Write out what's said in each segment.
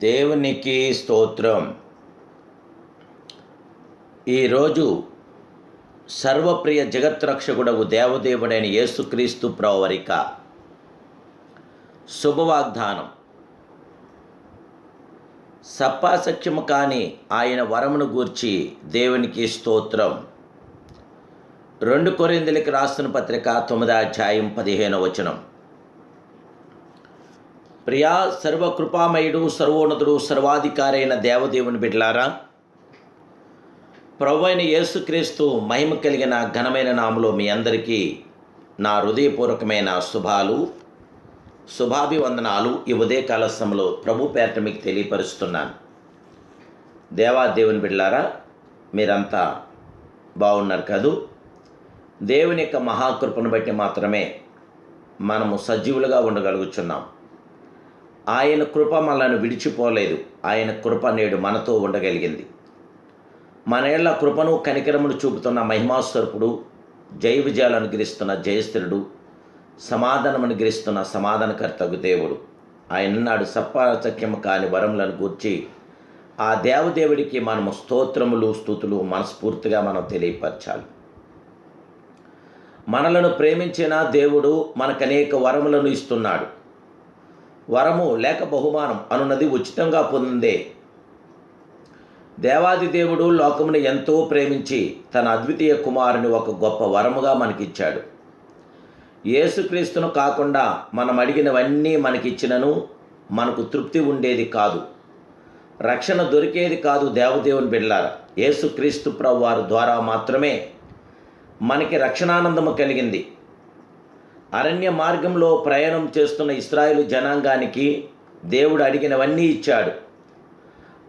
దేవునికి స్తోత్రం. ఈరోజు సర్వప్రియ జగత్రక్షకుడవు దేవదేవుడైన యేసుక్రీస్తు ప్రవరిక. శుభవాగ్దానం. సప్పాసత్యము కాని ఆయన వరమును గూర్చి దేవునికి స్తోత్రం. రెండు కొరిందులకి రాస్తున్న పత్రిక తొమ్మిదో అధ్యాయం పదిహేను వచనం. ప్రియా సర్వకృపామయుడు సర్వోన్నతుడు సర్వాధికారైన దేవదేవుని బిడ్లారా ప్రభు అయిన యేసుక్రీస్తు మహిమ కలిగిన ఘనమైన నామలో మీ అందరికీ నా హృదయపూర్వకమైన శుభాలు శుభాభివందనాలు ఈ ఉదయకాల సమయంలో ప్రభు పేరట మీకు తెలియపరుస్తున్నాను. దేవా దేవుని బిడ్లారా మీరంతా బాగున్నారు కదూ? దేవుని యొక్క మహాకృపను బట్టి మాత్రమే మనము సజీవులుగా ఉండగలుగుచున్నాం. ఆయన కృప మనల్ని విడిచిపోలేదు. ఆయన కృప నేడు మనతో ఉండగలిగింది. మన ఏళ్ళ కృపను కనికరమును చూపుతున్న మహిమాస్వరూపుడు జయ విజయాలు అనుగ్రహిస్తున్న జయస్థిరుడు సమాధానం అనుగ్రహిస్తున్న సమాధానకర్తకు దేవుడు. ఆయన నాడు సప్పాచక్యము కాని వరములను గూర్చి ఆ దేవదేవుడికి మనము స్తోత్రములు స్థుతులు మనస్ఫూర్తిగా మనం తెలియపరచాలి. మనలను ప్రేమించిన దేవుడు మనకు అనేక వరములను ఇస్తున్నాడు. వరము లేక బహుమానం అనున్నది ఉచితంగా పొందిందే. దేవాది దేవుడు లోకముని ఎంతో ప్రేమించి తన అద్వితీయ కుమారుని ఒక గొప్ప వరముగా మనకిచ్చాడు. యేసుక్రీస్తును కాకుండా మనం అడిగినవన్నీ మనకిచ్చినను మనకు తృప్తి ఉండేది కాదు. రక్షణ దొరికేది కాదు దేవదేవుని బిళ్ళార యేసుక్రీస్తు ప్రభువారు ద్వారా మాత్రమే మనకి రక్షణానందము కలిగింది. అరణ్య మార్గంలో ప్రయాణం చేస్తున్న ఇస్రాయేలు జనాంగానికి దేవుడు అడిగినవన్నీ ఇచ్చాడు.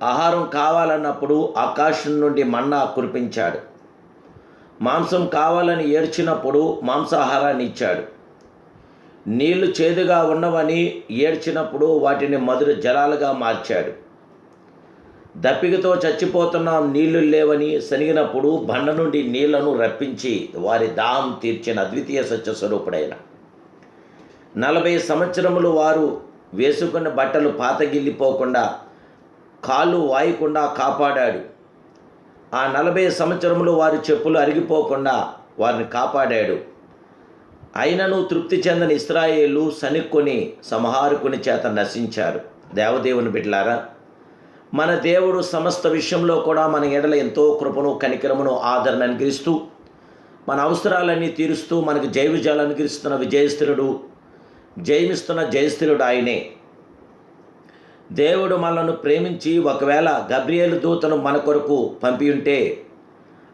ఆహారం కావాలన్నప్పుడు ఆకాశం నుండి మన్నా కురిపించాడు. మాంసం కావాలని ఏడ్చినప్పుడు మాంసాహారాన్ని ఇచ్చాడు. నీళ్ళు చేదుగా ఉన్నవని ఏడ్చినప్పుడు వాటిని మధుర జలాలుగా మార్చాడు. దప్పికతో చచ్చిపోతున్నాం నీళ్ళు లేవని శనిగినప్పుడు బండ నుండి నీళ్ళను రప్పించి వారి దాహం తీర్చిన అద్వితీయ సత్యస్వరూపుడైన నలభై సంవత్సరములు వారు వేసుకున్న బట్టలు పాతగిల్లిపోకుండా కాళ్ళు వాయకుండా కాపాడాడు. ఆ నలభై సంవత్సరములు వారి చెప్పులు అరిగిపోకుండా వారిని కాపాడాడు. అయినను తృప్తి చెందని ఇస్రాయేలు సనిక్కొని సంహారకుని చేత నశించారు. దేవదేవుని బిడ్లారా మన దేవుడు సమస్త విషయంలో కూడా మన ఎడల ఎంతో కృపను కనికరమును ఆదరణ అనుగ్రహిస్తూ మన అవసరాలన్నీ తీరుస్తూ మనకు జయ విజయాలు అనుగ్రహిస్తున్న విజయస్థిరుడు జయమిస్తున్న జయస్థిరుడు ఆయనే. దేవుడు మనను ప్రేమించి ఒకవేళ గబ్రియేలు దూతను మన కొరకు పంపి ఉంటే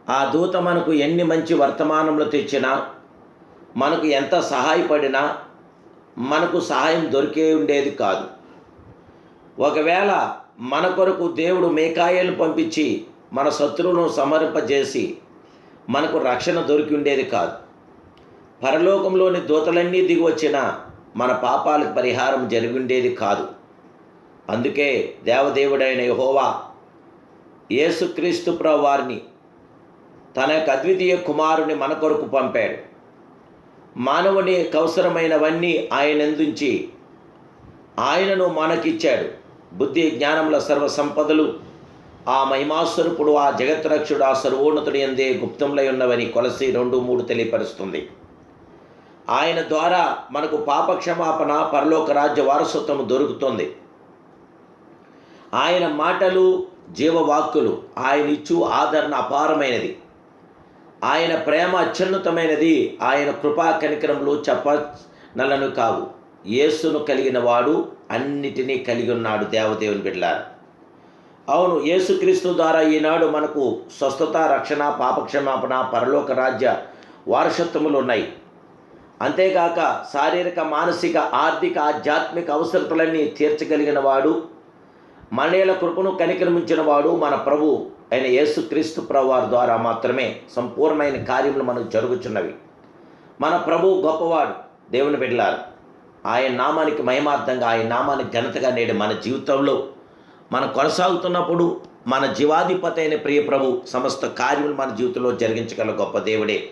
ఆ దూత మనకు ఎన్ని మంచి వర్తమానములు తెచ్చినా మనకు ఎంత సహాయపడినా మనకు సహాయం దొరికే ఉండేది కాదు. ఒకవేళ మన కొరకు దేవుడు మేకాయలు పంపించి మన శత్రువును సమర్పజేసి మనకు రక్షణ దొరికి ఉండేది కాదు. పరలోకంలోని దూతలన్నీ దిగి వచ్చినా మన పాపాలకు పరిహారం జరిగిండేది కాదు. అందుకే దేవదేవుడైన యహోవా యేసుక్రీస్తు వారిని తన యొక్క అద్వితీయ కుమారుని మన కొరకు పంపాడు. మానవుని అవసరమైనవన్నీ ఆయన ఎందుంచి ఆయనను మనకిచ్చాడు. బుద్ధి జ్ఞానముల సర్వ సంపదలు ఆ మహిమాస్వరూపుడు ఆ జగత్రక్షుడు ఆ సర్వోన్నతుడు ఎందే గుప్తంలో ఉన్నవని కొలసి రెండు మూడు తెలియపరుస్తుంది. ఆయన ద్వారా మనకు పాపక్షమాపణ పరలోక రాజ్య వారసత్వం దొరుకుతుంది. ఆయన మాటలు జీవవాక్కులు ఆయన ఇచ్చు ఆదరణ అపారమైనది. ఆయన ప్రేమ అత్యున్నతమైనది ఆయన కృపా కనికరములు చెప్పనలను కావు. యేసును కలిగిన వాడు అన్నిటినీ కలిగి ఉన్నాడు దేవదేవుని బిడ్డలారు. అవును యేసుక్రీస్తు ద్వారా ఈనాడు మనకు స్వస్థత రక్షణ పాపక్షమాపణ పరలోక రాజ్య వారసత్వములు ఉన్నాయి. అంతేగాక శారీరక మానసిక ఆర్థిక ఆధ్యాత్మిక అవసరతలన్నీ తీర్చగలిగిన వాడు మనేల కృపను కనికరించిన వాడు మన ప్రభు అయిన యేసుక్రీస్తు ప్రభువారి ద్వారా మాత్రమే సంపూర్ణమైన కార్యములు మనకు జరుగుచున్నవి. మన ప్రభు గొప్పవాడు దేవుని బిడ్డలారు ఆయన నామానికి మహిమార్థంగా ఆయన నామానికి ఘనతగా నేడు మన జీవితంలో మనం కొనసాగుతున్నప్పుడు మన జీవాధిపతి అయిన ప్రియ ప్రభు సమస్త కార్యములు మన జీవితంలో జరిగించగల గొప్ప దేవుడే.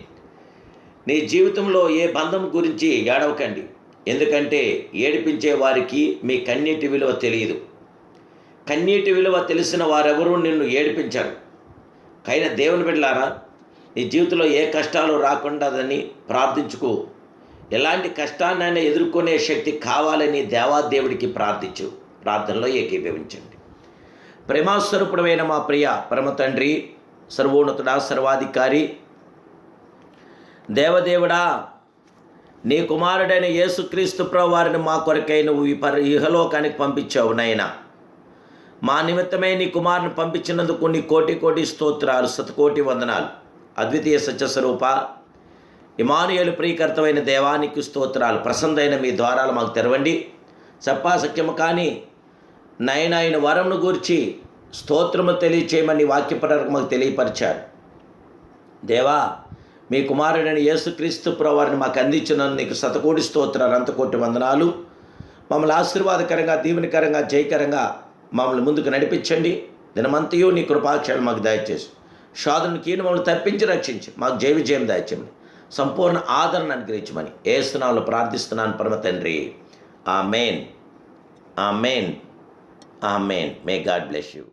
నీ జీవితంలో ఏ బంధం గురించి ఏడవకండి. ఎందుకంటే ఏడిపించే వారికి మీ కన్నీటి విలువ తెలియదు. కన్నీటి విలువ తెలిసిన వారెవరూ నిన్ను ఏడిపించారు. కైనా దేవుని బిడ్డలారా నీ జీవితంలో ఏ కష్టాలు రాకుండాదని ప్రార్థించుకో. ఎలాంటి కష్టాన్నైనా ఎదుర్కొనే శక్తి కావాలని దేవాదేవుడికి ప్రార్థించు. ప్రార్థనలో ఏకీభవించండి. ప్రేమాస్వరూపుడమైన మా ప్రియ పరమ తండ్రి సర్వోన్నతుడా సర్వాధికారి దేవదేవుడా నీ కుమారుడైన యేసుక్రీస్తు ప్రభు వారిని మా కొరకై నువ్వు ఈ పర ఇహలోకానికి పంపించావు నాయనా. మా నిమిత్తమే నీ కుమారుని పంపించినందుకు నీ కోటి కోటి స్తోత్రాలు శతకోటి వందనాలు. అద్వితీయ సత్యస్వరూప ఇమానుయలు ప్రియకర్తమైన దేవానికి స్తోత్రాలు. ప్రసన్నైన మీ ద్వారాలు మాకు తెరవండి. చెప్పా సత్యము కానీ నయనాయన వరంను గూర్చి స్తోత్రము తెలియచేయమని వాక్యపరకు మాకు తెలియపరిచారు. దేవా మీ కుమారుడైన యేసుక్రీస్తు వారిని మాకు అందించిన నీకు శతకోటి స్తోత్రాలు అంతకోటి వందనాలు. మమ్మల్ని ఆశీర్వాదకరంగా దీవెనకరంగా జయకరంగా మమ్మల్ని ముందుకు నడిపించండి. దినమంతయు నీ కృపాక్షలు మాకు దయచేసి. శోధనకి కీను మమ్మల్ని తప్పించి రక్షించి. మాకు జయ విజయం దయచేయమని సంపూర్ణ ఆదరణ అనుగ్రహించమని ఏస్తున్నాములు ప్రార్థిస్తున్నాను పరమ తండ్రి. ఆ మెయిన్ ఆ మెయిన్ ఆ main may God bless you